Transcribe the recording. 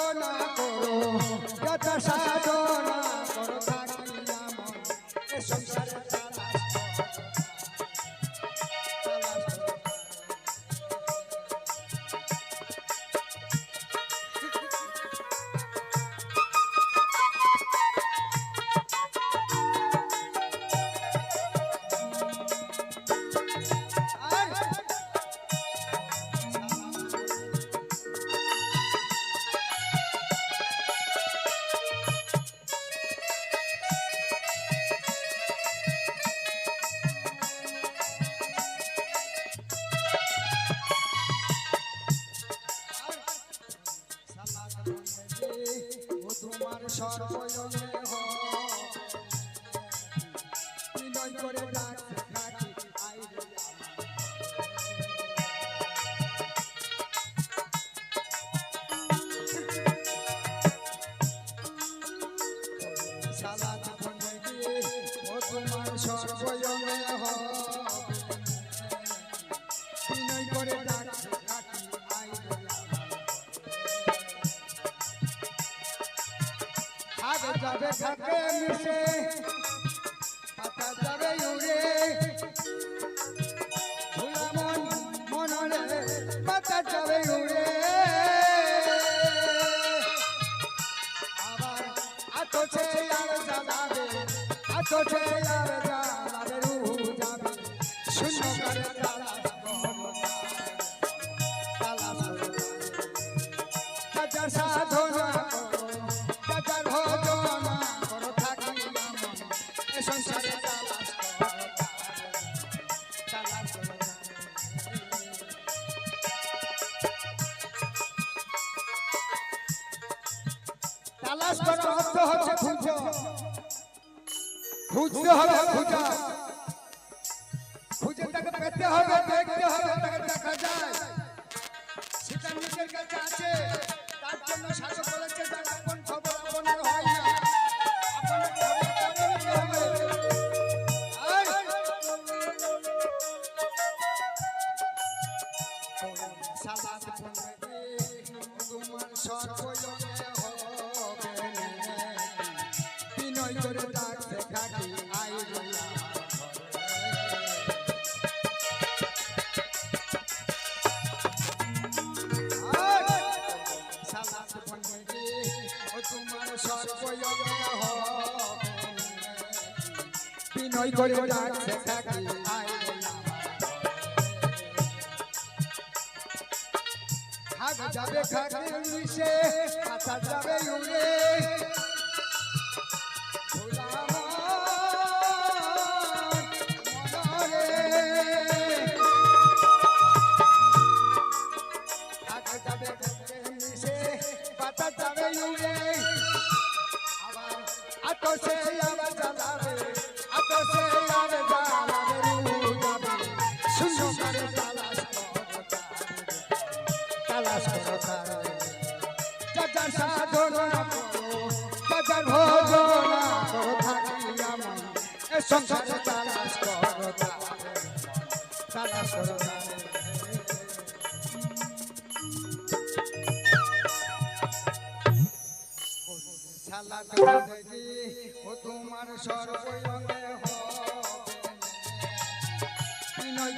সাধনা করো যত সাধনা সর্বজনে বিনয় করে ডাকতে যাবে থাকে মিশে পাতা যাবে উড়ে মন মনরে পাতা যাবে উড়ে আবার আতছে আর জ্বালাবে, আতছে আর জ্বালাবে, রুহু যাবে। শূন্য করে তালাশ করো তালাশ করো অর্থ হচ্ছে খুঁজো খুঁজতে হবে। খুঁজা খুঁজে তাকে পেতে হবে দেখতে হবে তাকে দেখা যায়। সেটা নিজের কাছে আছে। তার জন্য শাসক বলেছে যে আপন খবর আপনের হয় না। আপনের আর পড়বে তোমার সর্বজনে বন্দে ও তোমার সর্বয়জ্ঞ বিনয় করে ডাকছে থাকি হাত যাবে খাকে মিশে কাটা শূন্য করে তালাশ করো তালাশ করো সাধনা করো যার করো থাকি আমার এ সংসারে তালাশ করো তালাশ করো সালাত বন্দেগি ও তোমার সর্বয়ঙ্গে